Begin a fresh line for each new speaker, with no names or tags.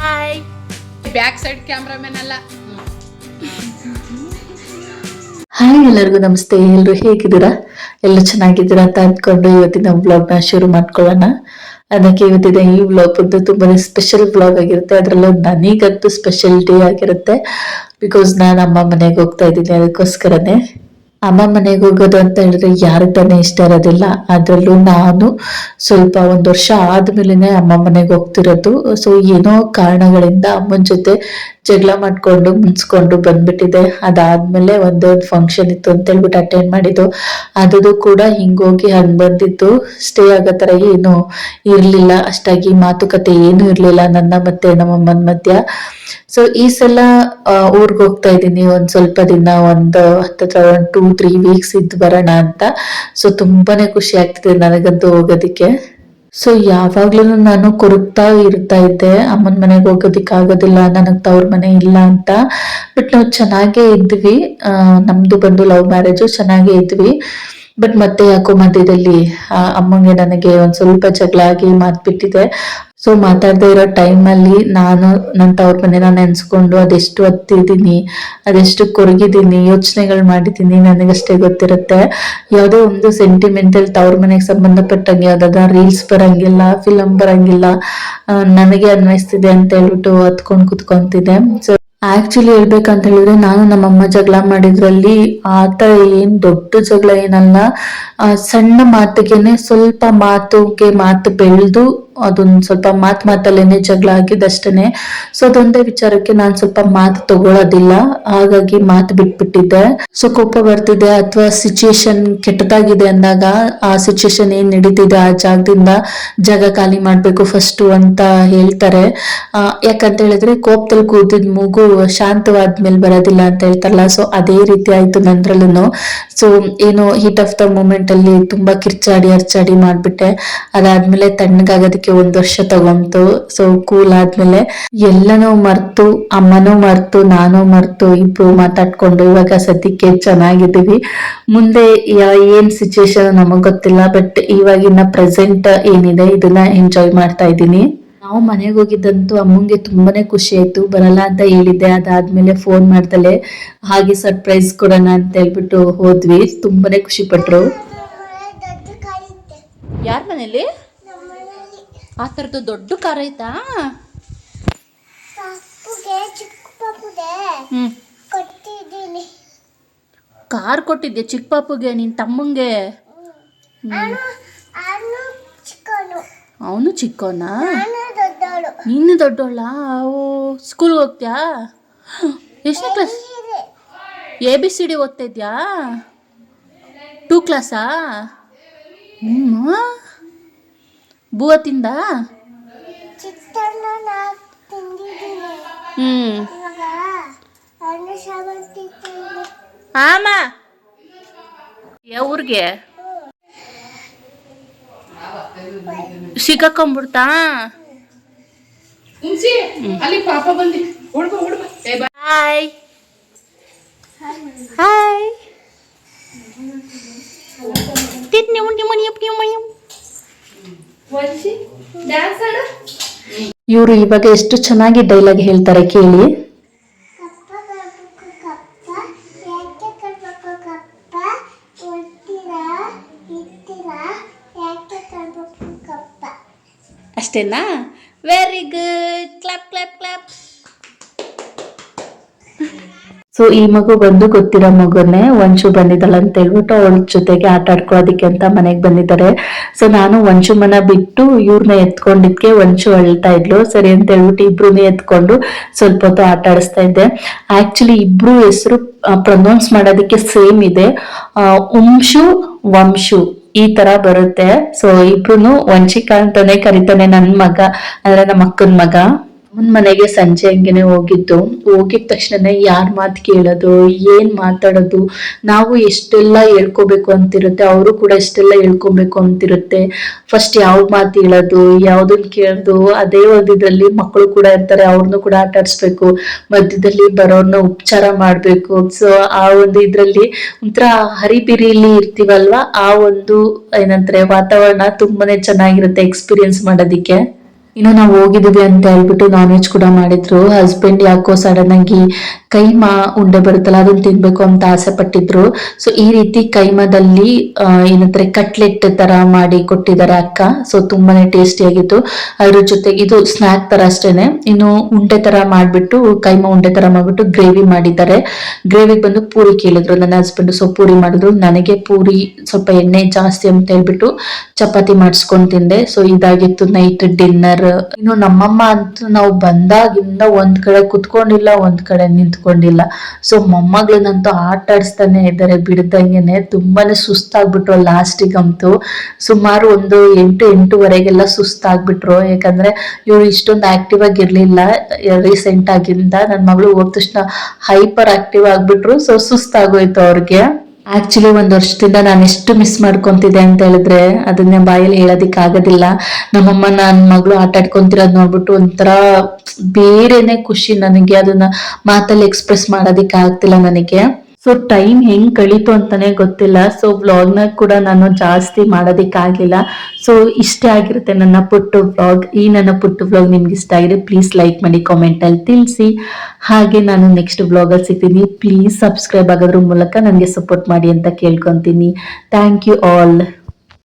Hi
back side cameraman ಅಲ್ಲ.
Hi ಎಲ್ಲರಿಗೂ ನಮಸ್ತೆ. ಎಲ್ಲರೂ ಹೇಗಿದ್ದೀರಾ? ಎಲ್ಲ ಚೆನ್ನಾಗಿದ್ದೀರಾ ಅಂತ ಅಂದ್ಕೊಂಡು ಇವತ್ತಿನ ವ್ಲಾಗ್ನ ಶುರು ಮಾಡ್ಕೊಳ್ಳೋಣ. ಅದಕ್ಕೆ ಇವತ್ತಿನ ಈ ಬ್ಲಾಗ್ ಒಂದು ತುಂಬಾನೇ ಸ್ಪೆಷಲ್ ಬ್ಲಾಗ್ ಆಗಿರುತ್ತೆ. ಅದರಲ್ಲೂ ನನಗಂತೂ ಸ್ಪೆಷಲ್ ಡೇ ಆಗಿರುತ್ತೆ. ಬಿಕಾಸ್ ನಾನು ಅಮ್ಮ ಮನೆಗೆ ಹೋಗ್ತಾ ಇದ್ದೀನಿ ಅದಕ್ಕೋಸ್ಕರನೇ. ಅಮ್ಮ ಮನೆಗೆ ಹೋಗೋದು ಅಂತ ಹೇಳಿದ್ರೆ ಯಾರಿಗೆ ತಾನೇ ಇಷ್ಟ ಇರೋದಿಲ್ಲ. ಅದರಲ್ಲೂ ನಾನು ಸ್ವಲ್ಪ ಒಂದು ವರ್ಷ ಆದ್ಮೇಲೆ ಅಮ್ಮ ಮನೆಗೆ ಹೋಗ್ತಿರೋದು. ಸೊ ಏನೋ ಕಾರಣಗಳಿಂದ ಅಮ್ಮನ ಜೊತೆ ಜಗಳ ಮಾಡ್ಕೊಂಡು, ಮುನ್ಸ್ಕೊಂಡು ಬಂದ್ಬಿಟ್ಟಿದೆ. ಅದಾದ್ಮೇಲೆ ಒಂದೇ ಫಂಕ್ಷನ್ ಇತ್ತು ಅಂತ ಹೇಳ್ಬಿಟ್ಟು ಅಟೆಂಡ್ ಮಾಡಿದ್ದು. ಅದು ಕೂಡ ಹಿಂಗೋಗಿ ಹಂಗೆ ಬಂದಿತ್ತು ಸ್ಟೇ ಆಗೋ ಥರ ಏನು ಇರಲಿಲ್ಲ. ಅಷ್ಟಾಗಿ ಮಾತುಕತೆ ಏನು ಇರಲಿಲ್ಲ ನನ್ನ ಮತ್ತೆ ನಮ್ಮಮ್ಮನ ಮಧ್ಯ. ಸೊ ಈ ಸಲ ಊರಿಗೆ ಹೋಗ್ತಾ ಇದ್ದೀನಿ. ಒಂದು ಸ್ವಲ್ಪ ದಿನ, ಒಂದು ಹತ್ತತ್ರ, ಒಂದ್ ಟೂ ತ್ರೀ ವೀಕ್ಸ್ ಇದ್ದು ಬರೋಣ ಅಂತ. ಸೊ ತುಂಬಾನೇ ಖುಷಿ ಆಗ್ತಿದೆ ನನಗಂತೂ ಹೋಗೋದಕ್ಕೆ. ಸೊ ಯಾವಾಗ್ಲೂ ನಾನು ಕೊರಗ್ತಾ ಇರ್ತಾ ಇದ್ದೆ. ಅಮ್ಮನ ಮನೆಗೆ ಹೋಗೋದಿಕ್ ಆಗೋದಿಲ್ಲ, ನನಗ್ ತವ್ರ ಮನೆ ಇಲ್ಲ ಅಂತ. ಬಟ್ ನಾವು ಚೆನ್ನಾಗೇ ಇದ್ವಿ. ನಮ್ದು ಬಂದು ಲವ್ ಮ್ಯಾರೇಜು ಚೆನ್ನಾಗೇ ಇದ್ವಿ. ಬಟ್ ಮತ್ತೆ ಯಾಕೋ ಮಧ್ಯದಲ್ಲಿ ಅಮ್ಮಂಗೆ ನನಗೆ ಒಂದ್ ಸ್ವಲ್ಪ ಜಗಳ ಆಗಿ ಮಾತ್ ಬಿಟ್ಟಿದೆ ಸೊ ಮಾತಾಡದೇ ಇರೋ ಟೈಮಲ್ಲಿ ನಾನು ನನ್ನ ತವ್ರ ಮನೆನ ನೆನ್ಸ್ಕೊಂಡು ಅದೆಷ್ಟು ಹತ್ತಿದ್ದೀನಿ ಅದೆಷ್ಟು ಕೊರಗಿದ್ದೀನಿ, ಯೋಚನೆಗಳು ಮಾಡಿದ್ದೀನಿ, ನನಗಷ್ಟೇ ಗೊತ್ತಿರುತ್ತೆ. ಯಾವುದೋ ಒಂದು ಸೆಂಟಿಮೆಂಟಲ್ ತವ್ರ ಮನೆಗೆ ಸಂಬಂಧಪಟ್ಟಂಗೆ ಯಾವ್ದಾದ ರೀಲ್ಸ್ ಬರಂಗಿಲ್ಲ ಫಿಲಮ್ ಬರಂಗಿಲ್ಲ ನನಗೆ ಅನ್ವಯಿಸ್ತಿದೆ ಅಂತ ಹೇಳ್ಬಿಟ್ಟು ಹತ್ಕೊಂಡು ಕುತ್ಕೊಂತಿದೆ ಸೊ ಆಕ್ಚುಲಿ ಹೇಳ್ಬೇಕಂತ ಹೇಳಿದ್ರೆ ನಾನು ನಮ್ಮಮ್ಮ ಜಗಳ ಮಾಡಿದ್ರಲ್ಲಿ ಆ ಆತ ಏನ್ ದೊಡ್ಡ ಜಗಳ ಏನಲ್ಲ ಸಣ್ಣ ಮಾತಿಗೆನೆ ಸ್ವಲ್ಪ ಮಾತುಗೆ ಮಾತು ಬೆಳೆದು ಅದೊಂದ್ ಸ್ವಲ್ಪ ಮಾತ್ ಮಾತಲ್ಲೇನೆ ಜಗಳ ಆಗಿದ್ದಷ್ಟೇನೆ. ಸೊ ಅದೊಂದೇ ವಿಚಾರಕ್ಕೆ ನಾನ್ ಸ್ವಲ್ಪ ಮಾತು ತಗೊಳ್ಳೋದಿಲ್ಲ ಹಾಗಾಗಿ ಮಾತು ಬಿಟ್ಬಿಟ್ಟಿದ್ದೆ. ಸೊ ಕೋಪ ಬರ್ತಿದೆ ಅಥವಾ ಸಿಚುಯೇಷನ್ ಕೆಟ್ಟದಾಗಿದೆ ಅಂದಾಗ ಆ ಸಿಚುಯೇಷನ್ ಏನ್ ನಡೀತಿದೆ ಆ ಜಾಗದಿಂದ ಜಾಗ ಖಾಲಿ ಮಾಡ್ಬೇಕು ಫಸ್ಟ್ ಅಂತ ಹೇಳ್ತಾರೆ. ಯಾಕಂತ ಹೇಳಿದ್ರೆ ಕೋಪದಲ್ಲಿ ಕೂತಿದ್ ಮೂಗು ಶಾಂತವಾದ್ಮೇಲೆ ಬರೋದಿಲ್ಲ ಅಂತ ಹೇಳ್ತಾರಲ್ಲ. ಸೊ ಅದೇ ರೀತಿ ಆಯ್ತು ನಂದ್ರಲ್ಲೂ ಸೊ ಏನು ಹೀಟ್ ಆಫ್ ದ ಮೂಮೆಂಟ್ ಅಲ್ಲಿ ತುಂಬಾ ಕಿರ್ಚಾಡಿ ಅರ್ಚಾಡಿ ಮಾಡ್ಬಿಟ್ಟೆ. ಅದಾದ್ಮೇಲೆ ತಣ್ಣಗಾಗೋದಕ್ಕೆ ಒಂದ್ ವರ್ಷ ತಗೊಂತು. ಸೊ ಕೂಲ್ ಆದ್ಮೇಲೆ ಎಲ್ಲನೂ ಮರ್ತು ಅಮ್ಮನೂ ಮರ್ತು ನಾನು ಮರ್ತು ಇಬ್ರು ಮಾತಾಡ್ಕೊಂಡು ಇವಾಗ ಸದ್ಯಕ್ಕೆ ಚೆನ್ನಾಗಿದ್ದೀವಿ. ಮುಂದೆ ಏನ್ ಸಿಚುವೇಶನ್ ನಮಗ್ ಗೊತ್ತಿಲ್ಲ ಬಟ್ ಇವಾಗಿನ ಪ್ರೆಸೆಂಟ್ ಏನಿದೆ ಇದನ್ನ ಎಂಜಾಯ್ ಮಾಡ್ತಾ ಇದ್ದೀನಿ. ನಾವು ಮನೆಗೆ ಹೋಗಿದ್ದಂತೂ ಅಮ್ಮಂಗೆ ತುಂಬಾನೇ ಖುಷಿ ಆಯ್ತು. ಬರಲ್ಲ ಅಂತ ಹೇಳಿದ್ದೆ ಅದಾದ್ಮೇಲೆ ಫೋನ್ ಮಾಡ್ದಲೆ ಹಾಗೆ ಸರ್ಪ್ರೈಸ್ ಕೊಡೋಣ ಅಂತ ಹೇಳ್ಬಿಟ್ಟು ಹೋದ್ವಿ. ತುಂಬಾನೇ ಖುಷಿ ಪಟ್ರು.
ಯಾರ ಮನೇಲಿ? ಆ ಥರದ್ದು ದೊಡ್ಡ ಕಾರ್ ಐತಾ? ಹ್ಞೂ ಕಾರ್ ಕೊಟ್ಟಿದ್ದೆ ಚಿಕ್ಕ ಪಾಪುಗೆ ನಿನ್ನ ತಮ್ಮಂಗೆ?
ನಾನು ಚಿಕ್ಕವನು.
ಅವನು ಚಿಕ್ಕವನ?
ನಾನು
ದೊಡ್ಡೋಳ ಓ ಸ್ಕೂಲ್ಗೆ ಹೋಗ್ತೀಯಾ? ಎಷ್ಟನೇ class. A B C D ಓದ್ತಾ ಇದ್ಯಾ ಟೂ ಕ್ಲಾಸಾ ಹ್ಞೂ ಬೂವ ತಿಂದ
ತಿಂತೀನಿ
ಆಮ ಯಾವ
ಸಿಕ್ಕಾಕೊಂಡ್ಬಿಡ್ತಾ?
ಹಾಯ್ ಹಾಯ್ ತಿನ್ನಿ ಉಣ್ಣಿ ಮಣಿ ಅಪ್ಪಿ ಮಣಿ
ವಂಶಿ ಡ್ಯಾನ್ಸ್ ಆಡು.
ಇವರು ಇವಾಗ ಎಷ್ಟು ಚೆನ್ನಾಗಿ ಡೈಲಾಗ್ ಹೇಳ್ತಾರೆ ಕೇಳಿ.
ಕಪ್ಪ ಕರ್ಬೇಕು ಕಪ್ಪ ಯಾಕೆ ಕರ್ಬೇಕು ಕಪ್ಪ? ಓದ್ತೀರಾ ಇರ್ತೀರಾ ಯಾಕೆ ಕರ್ಬೇಕು ಕಪ್ಪ?
ಅಷ್ಟೇನಾ? Very good clap clap clap
so ಈ ಮಗು ಬಂದು ಗೊತ್ತಿರೋ ಮಗುನೇ ವಂಶು ಬಂದಿದ್ದಾಳೆ ಅಂತ ಹೇಳ್ಬಿಟ್ಟು ಅವಳ ಜೊತೆಗೆ ಆಟ ಆಡ್ಕೊಳ್ಳೋದಿಕ್ಕೆ ಅಂತ ಮನೆಗೆ ಬಂದಿದ್ದಾರೆ. ಸೊ ನಾನು ವಂಶು ಮನ ಬಿಟ್ಟು ಇವ್ರನ್ನ ಎತ್ಕೊಂಡಿದ್ಕೆ ವಂಶು ಅಳ್ತಾ ಇದ್ಲು. ಸರಿ ಅಂತ ಹೇಳ್ಬಿಟ್ಟು ಇಬ್ರು ಎತ್ಕೊಂಡು ಸ್ವಲ್ಪ ಹೊತ್ತು ಆಟ ಆಡಿಸ್ತಾ ಇದ್ದೆ. ಆಕ್ಚುಲಿ ಇಬ್ರು ಹೆಸರು ಪ್ರೊನೌನ್ಸ್ ಮಾಡೋದಕ್ಕೆ ಸೇಮ್ ಇದೆ. ಉಂಶು, ವಂಶು ಈ ತರ ಬರುತ್ತೆ. ಸೊ ಇಬ್ರು ವಂಶಿಕಾ ಅಂತಾನೆ ಕರಿತಾನೆ ನನ್ ಮಗ, ಅಂದ್ರೆ ನಮ್ಮ ಅಕ್ಕನ ಮಗ. ಅವನ್ ಮನೆಗೆ ಸಂಜೆ ಹಂಗೆನೆ ಹೋಗಿದ್ದು. ಹೋಗಿದ ತಕ್ಷಣ ಯಾರ್ ಮಾತ್ ಕೇಳೋದು, ಏನ್ ಮಾತಾಡೋದು, ನಾವು ಎಷ್ಟೆಲ್ಲ ಹೇಳ್ಕೋಬೇಕು ಅಂತಿರುತ್ತೆ, ಅವರು ಕೂಡ ಎಷ್ಟೆಲ್ಲ ಹೇಳ್ಕೊಬೇಕು ಅಂತಿರುತ್ತೆ. ಫಸ್ಟ್ ಯಾವ ಮಾತು ಹೇಳೋದು, ಯಾವ್ದನ್ ಕೇಳೋದು, ಅದೇ ಒಂದು ಇದ್ರಲ್ಲಿ ಮಕ್ಕಳು ಕೂಡ ಇರ್ತಾರೆ ಅವ್ರನ್ನು ಕೂಡ ಆಟ ಆಡ್ಸ್ಬೇಕು. ಮಧ್ಯದಲ್ಲಿ ಬರೋರ್ನ ಉಪಚಾರ ಮಾಡ್ಬೇಕು. ಸೊ ಆ ಒಂದು ಇದ್ರಲ್ಲಿ ಒಂಥರ ಹರಿಬಿರಿಲಿ ಇರ್ತೀವಲ್ವಾ, ಆ ಒಂದು ಏನಂತಾರೆ ವಾತಾವರಣ ತುಂಬಾನೇ ಚೆನ್ನಾಗಿರುತ್ತೆ ಎಕ್ಸ್ಪೀರಿಯನ್ಸ್ ಮಾಡೋದಿಕ್ಕೆ. ಇನ್ನು ನಾವು ಹೋಗಿದ್ದೀವಿ ಅಂತ ಹೇಳ್ಬಿಟ್ಟು ನಾನ್ ವೆಜ್ ಕೂಡ ಮಾಡಿದ್ರು. ಹಸ್ಬೆಂಡ್ ಯಾಕೋ ಸಡನ್ ಆಗಿ ಕೈಮಾ ಉಂಡೆ ಬರುತ್ತಲ್ಲ, ಅದನ್ನ ತಿನ್ಬೇಕು ಅಂತ ಆಸೆ ಪಟ್ಟಿದ್ರು ಸೊ ಈ ರೀತಿ ಕೈಮಾದಲ್ಲಿ ಏನಂತಾರೆ, ಕಟ್ಲೆಟ್ ತರ ಮಾಡಿ ಕೊಟ್ಟಿದ್ದಾರೆ ಅಕ್ಕ. ಸೊ ತುಂಬಾನೇ ಟೇಸ್ಟಿ ಆಗಿತ್ತು ಅದ್ರ ಜೊತೆಗೆ ಇದು ಸ್ನಾಕ್ ತರ ಅಷ್ಟೇನೆ. ಇನ್ನು ಉಂಡೆ ತರ ಮಾಡ್ಬಿಟ್ಟು ಕೈಮಾ ಉಂಡೆ ತರ ಮಾಡ್ಬಿಟ್ಟು ಗ್ರೇವಿ ಮಾಡಿದ್ದಾರೆ. ಗ್ರೇವಿಗೆ ಬಂದು ಪೂರಿ ಕೇಳಿದ್ರು. ನನ್ನ ಹಸ್ಬೆಂಡ್ ಸೊ, ಪೂರಿ ಮಾಡಿದ್ರು. ನನಗೆ ಪೂರಿ ಸ್ವಲ್ಪ ಎಣ್ಣೆ ಜಾಸ್ತಿ ಅಂತ ಹೇಳ್ಬಿಟ್ಟು ಚಪಾತಿ ಮಾಡಿಸ್ಕೊಂಡು ತಿಂದೆ. ಸೊ ಇದಾಗಿತ್ತು ನೈಟ್ ಡಿನ್ನರ್. ಇನ್ನು ನಮ್ಮಮ್ಮ ಅಂತೂ ನಾವು ಬಂದಾಗಿಂದ ಒಂದ್ ಕಡೆ ಕುತ್ಕೊಂಡಿಲ್ಲ, ಒಂದ್ ಕಡೆ ನಿಂತ್ಕೊಂಡಿಲ್ಲ ಸೊ ಮೊಮ್ಮಗಳನ್ನಂತೂ ಆಟ ಆಡಿಸ್ತಾನೆ ಇದ್ದಾರೆ, ಬಿಡ್ದಂಗೆನೆ. ತುಂಬಾನೇ ಸುಸ್ತಾಗ್ಬಿಟ್ರು ಲಾಸ್ಟಿಗಂತೂ. ಸುಮಾರು ಒಂದು ಎಂಟು, ಎಂಟುವರೆಗೆಲ್ಲ ಸುಸ್ತಾಗ್ಬಿಟ್ರು. ಯಾಕಂದ್ರೆ ಇವ್ರು ಇಷ್ಟೊಂದು ಆಕ್ಟಿವ್ ಆಗಿರ್ಲಿಲ್ಲ ರೀಸೆಂಟ್ ಆಗಿಂದ. ನನ್ನ ಮಗಳು ಹೋದ ತಕ್ಷಣ ಹೈಪರ್ ಆಕ್ಟಿವ್ ಆಗ್ಬಿಟ್ರು. ಸೊ ಸುಸ್ತಾಗೋಯ್ತು ಅವ್ರಿಗೆ. ಆಕ್ಚುಲಿ ಒಂದು ವರ್ಷದಿಂದ ನಾನು ಎಷ್ಟು ಮಿಸ್ ಮಾಡ್ಕೊತಿದ್ದೆ ಅಂತ ಹೇಳಿದ್ರೆ ಅದನ್ನ ಬಾಯಲ್ಲಿ ಹೇಳೋದಿಕ್ ಆಗೋದಿಲ್ಲ. ನಮ್ಮಮ್ಮ ನನ್ನ ಮಗಳು ಆಟ ಆಡ್ಕೊತಿರೋದು ನೋಡ್ಬಿಟ್ಟು ಒಂಥರ ಬೇರೆನೆ ಖುಷಿ ನನಗೆ. ಅದನ್ನ ಮಾತಲ್ಲಿ ಎಕ್ಸ್ಪ್ರೆಸ್ ಮಾಡೋದಕ್ಕೆ ಆಗ್ತಿಲ್ಲ ನನಗೆ. ಸೊ ಟೈಮ್ ಹೆಂಗ್ ಕಳೀತು ಅಂತಾನೆ ಗೊತ್ತಿಲ್ಲ. ಸೊ ವ್ಲಾಗ್ನ ಕೂಡ ನಾನು ಜಾಸ್ತಿ ಮಾಡೋದಿಕ್ಕಾಗ್ಲಿಲ್ಲ. ಸೊ ಇಷ್ಟೇ ಆಗಿರುತ್ತೆ ನನ್ನ ಪುಟ್ಟು ವ್ಲಾಗ್ ಈ ನನ್ನ ಪುಟ್ಟು ವ್ಲಾಗ್ ನಿಮ್ಗೆ ಇಷ್ಟ ಆಗಿದೆ ಪ್ಲೀಸ್ ಲೈಕ್ ಮಾಡಿ ಕಾಮೆಂಟ್ ಅಲ್ಲಿ ತಿಳಿಸಿ. ಹಾಗೆ ನಾನು ನೆಕ್ಸ್ಟ್ ವ್ಲಾಗಲ್ಲಿ ಸಿಗ್ತೀನಿ. ಪ್ಲೀಸ್ ಸಬ್ಸ್ಕ್ರೈಬ್ ಆಗೋದ್ರ ಮೂಲಕ ನನಗೆ ಸಪೋರ್ಟ್ ಮಾಡಿ ಅಂತ ಕೇಳ್ಕೊತೀನಿ. Thank you all